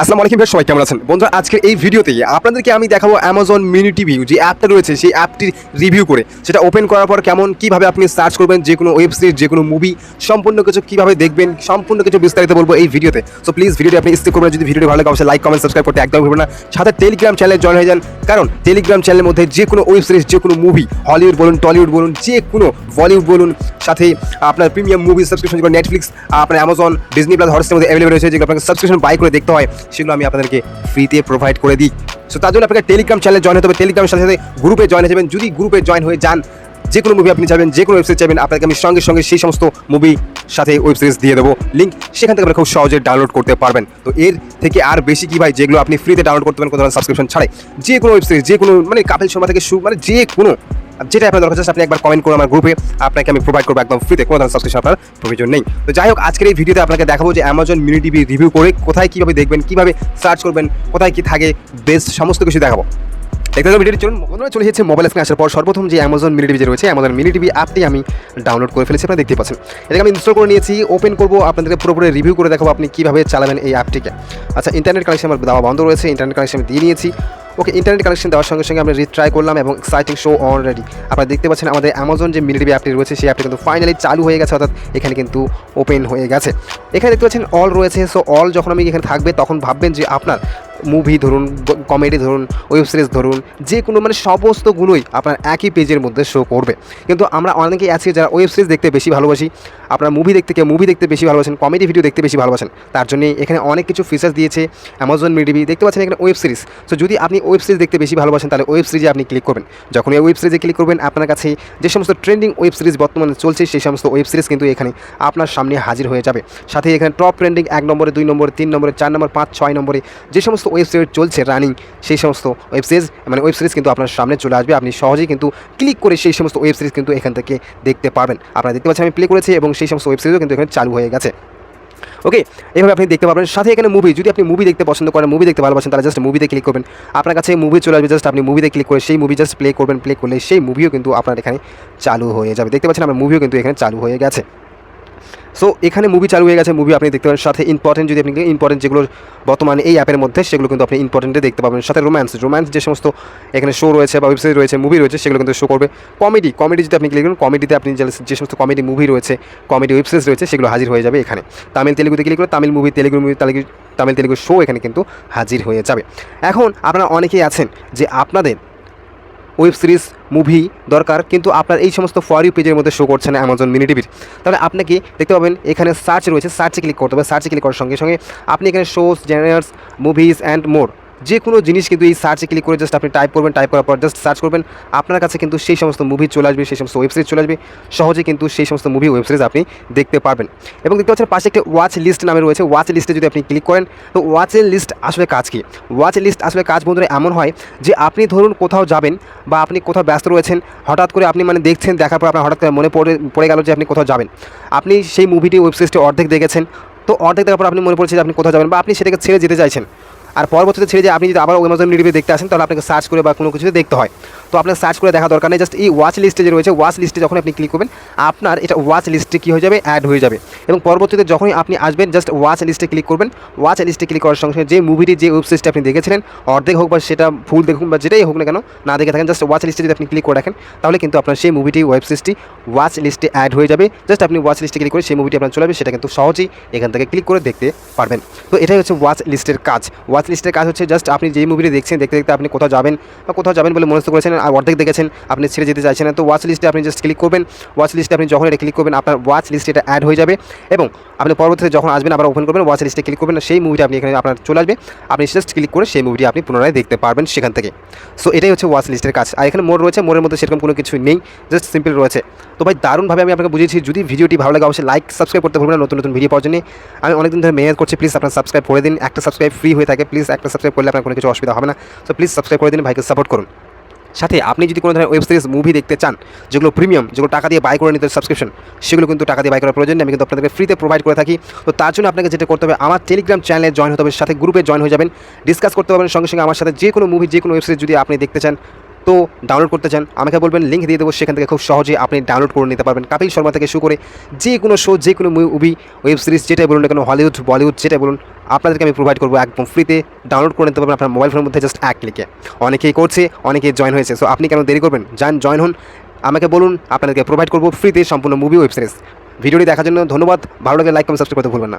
আসসালামু আলাইকুম সবাই কেমন আছেন? বন্ধুরা, আজকের এই ভিডিওতে আপনাদেরকে আমি দেখাবো অ্যামাজন মিনি টিভি যে অ্যাপটা রয়েছে, সেই অ্যাপটির রিভিউ করে। সেটা ওপেন করার পর কেমন, কীভাবে আপনি সার্চ করবেন, যে কোনো ওয়েব সিরিজ যে কোনো মুভি সম্পূর্ণ কিছু কীভাবে দেখবেন, সম্পূর্ণ কিছু বিস্তারিত বলব এই ভিডিওতে। সো প্লিজ ভিডিওটি আপনি স্কিপ করবেন যদি ভিডিওটি ভালো লাগে, অবশ্যই লাইক কমেন্ট সাবস্ক্রাইব করতে একদম ভুলবেন না। সাথে টেলিগ্রাম চ্যানেলে জয়েন হয়ে যান। কারণ টেলিগ্রাম চ্যানেলের মধ্যে যে কোনো ওয়েব সিরিজ যে কোনো মুভি হলিউড বলুন টলিউড বলুন যে কোনো বলিউড বলুন, সাথে আপনার প্রিমিয়াম মুভি সাবস্ক্রিপশন যেগুলো নেটফ্লিক্স আপনার অ্যামাজন ডিজনি প্লাস হটস্টার মধ্যে অ্যাভেলেবেল রয়েছে, যেগুলো আপনাকে সাবস্ক্রিপশন বাই করে দেখতে হয়, সেগুলো আমি আপনাদেরকে ফ্রিতে প্রোভাইড করে দিই। সো তার জন্য আপনাকে টেলিগ্রাম চ্যানেলে জয়েন হতে হবে। টেলিগ্রামের সাথে সাথে গ্রুপে জয়েন হয়ে যাবেন। যদি গ্রুপে জয়েন হয়ে যান যে কোনো মুভি আপনি চাইবেন যে কোনো ওয়েবসাইট চাইবেন আপনাকে আমি সঙ্গে সঙ্গে সেই সমস্ত মুভি সাথে ওয়েব সিরিজ দিয়ে দেবো। লিঙ্ক সেখান থেকে আপনি খুব সহজে ডাউনলোড করতে পারবেন। তো এর থেকে আর বেশি কি ভাই, যেগুলো আপনি ফ্রিতে ডাউনলোড করতে পারেন, কোনো ধরনের সাবস্ক্রিপশন ছাড়াই যে কোনো ওয়েব সিরিজ যে কোনো মানে কাপিল শর্মা থেকে শু মানে যে কোনো, যেটা আপনার দরকার আছে, আপনি একবার কমেন্ট করুন আমার গ্রুপে আপনাকে আমি প্রোভাইড করব একদম ফ্রিতে কোনো ধরনের সাবস্ক্রিপশন আপনার প্রয়োজন নেই। তো যাই হোক, আজকের এই ভিডিওতে আপনাকে দেখাবো যে অ্যামাজন মিনি টিভি রিভিউ করে কোথায় কীভাবে দেখবেন, কীভাবে সার্চ করবেন, কোথায় কী থাকে বেস্ট সমস্ত কিছু দেখাবো। দেখতে ভিডিওটি, চলুন বন্ধুরা চলে এসেছে মোবাইল স্ক্রিনে আসার পর সর্বপ্রথম যে অ্যামাজন মিনি টিভি যে রয়েছে অ্যামাজন মিনি টিভি অ্যাপটি আমি ডাউনলোড করে ফেলেছি, আপনারা দেখতে পাচ্ছেন। এটাকে আমি ইনস্টল করে নিয়েছি ওপেন করব, আপনাদেরকে পুরোপুরি রিভিউ করে দেখাবো আপনি কীভাবে চালাবেন এই অ্যাপটিকে আচ্ছা ইন্টারনেট কানেকশন আমার দেওয়া বন্ধ রয়েছে ইন্টারনেট কানেকশন আমি দিয়ে নিয়েছি। ওকে ইন্টারনেট কানেকশন দেওয়ার সঙ্গে সঙ্গে আমরা রিট্রাই করলাম এবং এক্সাইটিং শো অলরেডি আপনারা দেখতে পাচ্ছেন আমাদের অ্যামাজন যে মিনি টিভি অ্যাপটি রয়েছে, সেই অ্যাপটি কিন্তু ফাইনালি চালু হয়ে গেছে, অর্থাৎ এখানে কিন্তু ওপেন হয়ে গেছে। এখানে দেখতে পাচ্ছেন অল রয়েছে সো অল যখন আমি এখানে থাকবে, তখন ভাববেন যে আপনার মুভি ধরুন কমেডি ধরুন ওয়েব সিরিজ ধরুন, যে কোনো মানে সমস্তগুলোই আপনার একই পেজের মধ্যে শো করবে। কিন্তু আমরা অনেকেই আছি যারা ওয়েব সিরিজ দেখতে বেশি ভালোবাসি, আপনার মুভি দেখতে, কেউ মুভি দেখতে বেশি ভালোবাসেন কমেডি ভিডিও দেখতে বেশি ভালোবাসেন, তার জন্য এখানে অনেক কিছু ফিচার্স দিয়েছে অ্যামাজন মিডিবি দেখতে পাচ্ছেন এখানে ওয়েব সিরিজ তো যদি আপনি ওয়েব সিরিজ দেখতে বেশি ভালোবাসেন, তাহলে ওয়েব সিরিজে আপনি ক্লিক করবেন। যখন এই ওয়েব সিরিজে ক্লিক করবেন, আপনার কাছে যে সমস্ত ট্রেন্ডিং ওয়েব সিরিজ বর্তমানে চলছে, সেই সমস্ত ওয়েব সিরিজ কিন্তু এখানে আপনার সামনে হাজির হয়ে যাবে। সাথে এখানে টপ ট্রেন্ডিং এক নম্বরে, দুই নম্বরে, তিন নম্বরে, চার নম্বর, পাঁচ, ছয় নম্বরে, যে সমস্ত ওয়েব সিরিজ চলছে রানিং সেই সমস্ত ওয়েব সিরিজ মানে ওয়েব সিরিজ কিন্তু আপনার সামনে চলে আসবে। আপনি সহজেই কিন্তু ক্লিক করে সেই সমস্ত ওয়েব সিরিজ কিন্তু এখান থেকে দেখতে পারবেন। আপনারা দেখতে পাচ্ছেন, আমি প্লে করেছি এবং সেই সমস্ত ওয়েব সিরিজও কিন্তু এখানে চালু হয়ে গেছে। ওকে এইভাবে আপনি দেখতে পাবেন সাথে এখানে মুভি যদি আপনি মুভি দেখতে পছন্দ করেন মুভি দেখতে ভালোবাসেন, তাহলে জাস্ট মুভিতে ক্লিক করবেন। আপনার কাছে মুভি চলে আসবে জাস্ট আপনি মুভিতে ক্লিক করে সেই মুভি জাস্ট প্লে করবেন। প্লে করলে সেই মুভিও কিন্তু আপনার এখানে চালু হয়ে যাবে। দেখতে পাচ্ছেন, আমার মুভিও কিন্তু এখানে চালু হয়ে গেছে। সো এখানে মুভি চালু হয়ে গেছে। মুভি আপনি দেখতে পাবেন সাথে ইম্পর্টেন্ট যদি আপনি ইম্পর্টেন্ট যেগুলো বর্তমানে এই অ্যাপের মধ্যে, সেগুলো কিন্তু আপনি ইম্পর্টেন্টে দেখতে পাবেন। সাথে রোম্যান্স রোম্যান্স যে সমস্ত এখানে শো রয়েছে বা ওয়েবসাইট রয়েছে মুভি রয়েছে, সেগুলো কিন্তু শো করবে। কমেডি কমেডি যদি আপনি ক্লিক করেন কমেডিতে আপনি যে সমস্ত কমেডি মুভি রয়েছে কমেডি ওয়েবসাইট রয়েছে, সেগুলো হাজির হয়ে যাবে এখানে। তামিল তেলেগুতে ক্লিক করে Tamil movie Telugu movie Tamil Telugu show এখানে কিন্তু হাজির হয়ে যাবে। এখন আপনারা অনেকেই আছেন যে আপনাদের ওয়েব সিরিজ মুভি দরকার, কিন্তু আপনার এই সমস্ত ফর ইউ পেজের মধ্যে শো করছে না অ্যামাজন মিনি টিভির তাহলে আপনাকে দেখতে পাবেন, এখানে সার্চ রয়েছে সার্চে ক্লিক করতে হবে সার্চে ক্লিক করার সঙ্গে সঙ্গে আপনি এখানে shows generals movies and more যে কোনো জিনিস কিন্তু এই সার্চে ক্লিক করে জাস্ট আপনি টাইপ করবেন টাইপ করার পর জাস্ট সার্চ করবেন। আপনার কাছে কিন্তু সেই সমস্ত মুভি চলে আসবে, সেই সমস্ত ওয়েব সিরিজ চলে আসবে। সহজে কিন্তু সেই সমস্ত মুভি ওয়েব সিরিজ আপনি দেখতে পারবেন। এবং দেখতে পাচ্ছেন পাশে একটা ওয়াচ লিস্ট নামে রয়েছে। ওয়াচ লিস্টে যদি আপনি ক্লিক করেন, তো ওয়াচের লিস্ট আসলে কাজ কি? ওয়াচ লিস্ট আসলে কাজ বন্ধুরা এমন হয় যে আপনি ধরুন কোথাও যাবেন বা আপনি কোথাও ব্যস্ত রয়েছেন, হঠাৎ করে আপনি মানে দেখছেন, দেখার পর আপনার হঠাৎ করে মনে পড়ে পড়ে গেল যে আপনি কোথাও যাবেন। আপনি সেই মুভিটি ওয়েব সিরিজটি অর্ধেক দেখেছেন। তো অর্ধেক দেখার পর আপনি মনে পড়ছে যে আপনি কোথাও যাবেন বা আপনি সেটাকে ছেড়ে যেতে চাইছেন। আর পরবর্তীতে ছেড়ে যে আপনি যদি আবার অ্যামাজন রিভিউ দেখতে আসেন, তাহলে আপনাকে সার্চ করে বা কোনো কিছুতে দেখতে হয়। তো আপনার সার্চ করে দেখা দরকার নেই জাস্ট এই ওয়াচ লিস্টে যে রয়েছে ওয়াচ লিস্টে যখন আপনি ক্লিক করবেন আপনার এটা ওয়াচ লিস্টে কী হয়ে যাবে অ্যাড হয়ে যাবে এবং পরবর্তীতে যখনই আপনি আসবেন জাস্ট ওয়াচ লিস্টে ক্লিক করবেন ওয়াচ লিস্টে ক্লিক করার সঙ্গে যে মুভিটি যে ওয়েব আপনি দেখেছিলেন অর্ধেক হোক বা সেটা ফুল দেখুন বা যেটাই হোক না কেন না দেখে থাকেন জাস্ট ওয়াচ লিস্টে যদি আপনি ক্লিক করে রাখেন তাহলে কিন্তু আপনার সেই মুভিটি ওয়েব ওয়াচ লিস্টে অ্যাড হয়ে যাবে জাস্ট আপনি ওয়াচ লিস্টে ক্লিক করে সেই মুভিটি আপনার চলে যাবে সেটা কিন্তু সহজেই এখান থেকে ক্লিক করে দেখতে পারবেন তো এটাই হচ্ছে ওয়াচ লিস্টের কাজ ওয়াচ লিস্টের কাজ হচ্ছে জাস্ট আপনি যেই মুভিটি দেখছেন দেখতে দেখতে আপনি কোথাও যাবেন বা কোথাও যাবেন বলে মনস্থ করেছেন আর অর্ধেক দেখেছেন, আপনি ছেড়ে যেতে চাইছেন না। তো ওয়াচ লিস্টে আপনি জাস্ট ক্লিক করবেন। ওয়াচ লিস্টে আপনি যখন এটা ক্লিক করবেন, আপনার ওয়াচ লিস্টে এটা অ্যাড হয়ে যাবে এবং আপনি পরবর্তীতে যখন আসবেন, আবার ওপেন করবেন ওয়াচ লিস্টে ক্লিক করবেন, সেই মুভিটা আপনি এখানে আপনার চলে আসবে। আপনি জাস্ট ক্লিক করে সেই মুভিটি আপনি পুনরায় দেখতে পারবেন সেখান থেকে। সো এটাই হচ্ছে ওয়াচ লিস্টের কাজ। আর এখানে মোড় রয়েছে মোড়ের মধ্যে সেরকম কোনো কিছু নেই জাস্ট সিম্পল রয়েছে। তো ভাই, দারুণভাবে আমি আপনাকে বুঝিয়েছি। যদি ভিডিওটি ভালো লাগে, অবশ্যই লাইক সাবস্ক্রাইব করতে ভুলবেন না, নতুন নতুন ভিডিও পাওয়ার জন্য। আমি অনেকদিন ধরে মেহনত করছি প্লিজ আপনার সাবস্ক্রাইব করে দিন। একটা সাবস্ক্রাইব ফ্রি হয়ে থাকে প্লিজ একটা সাবস্ক্রাইব করলে আপনার কোনো কিছু অসুবিধা হবে না। সো প্লিজ সাবস্ক্রাইব করে দিন, ভাইকে সাপোর্ট করুন। সাথে আপনি যদি কোনো ধরনের ওয়েব সিরিজ মুভি দেখতে চান, যেগুলো প্রিমিয়াম যেগুলো টাকা দিয়ে বাই করে নিতে সাবস্ক্রিপশন সেগুলো কিন্তু টাকা দিয়ে বাই করার প্রয়োজন আমি কিন্তু আপনাদেরকে ফ্রিতে প্রোভাইড করে থাকি। তো তার জন্য আপনাকে যেটা করতে হবে, আমার টেলিগ্রাম চ্যানেলে জয়েন হতে হবে, সাথে গ্রুপে জয়েন হয়ে যাবেন ডিসকাস করতে পারবেন। সঙ্গে সঙ্গে আমার সাথে যে কোনো মুভি যে কোনো ওয়েব সিরিজ যদি আপনি দেখতে চান তো ডাউনলোড করতে চান, আমাকে বলবেন লিঙ্ক দিয়ে দেবো, সেখান থেকে খুব সহজে আপনি ডাউনলোড করে নিতে পারবেন। কাপিল শর্মা থেকে শুরু করে যে কোনো শো যে কোনো মুভি ওয়েব সিরিজ যেটাই বলুন না কেন হলিউড বলিউড যেটাই বলুন, আপনাদেরকে আমি প্রোভাইড করব একদম ফ্রিতে ডাউনলোড করে নিতে পারবেন আপনার মোবাইল ফোনের মধ্যে জাস্ট এক ক্লিকে অনেকেই করছে, অনেকেই জয়েন হয়েছে। সো আপনি কেন দেরি করবেন? যান জয়েন হন। আমাকে বলুন, আপনাদেরকে প্রোভাইড করব ফ্রিতে সম্পূর্ণ মুভি ওয়েব সিরিজ ভিডিওটি দেখার জন্য ধন্যবাদ। ভালো লাগে লাইক কমেন্ট সাবস্ক্রাইব করতে ভুলবেন না।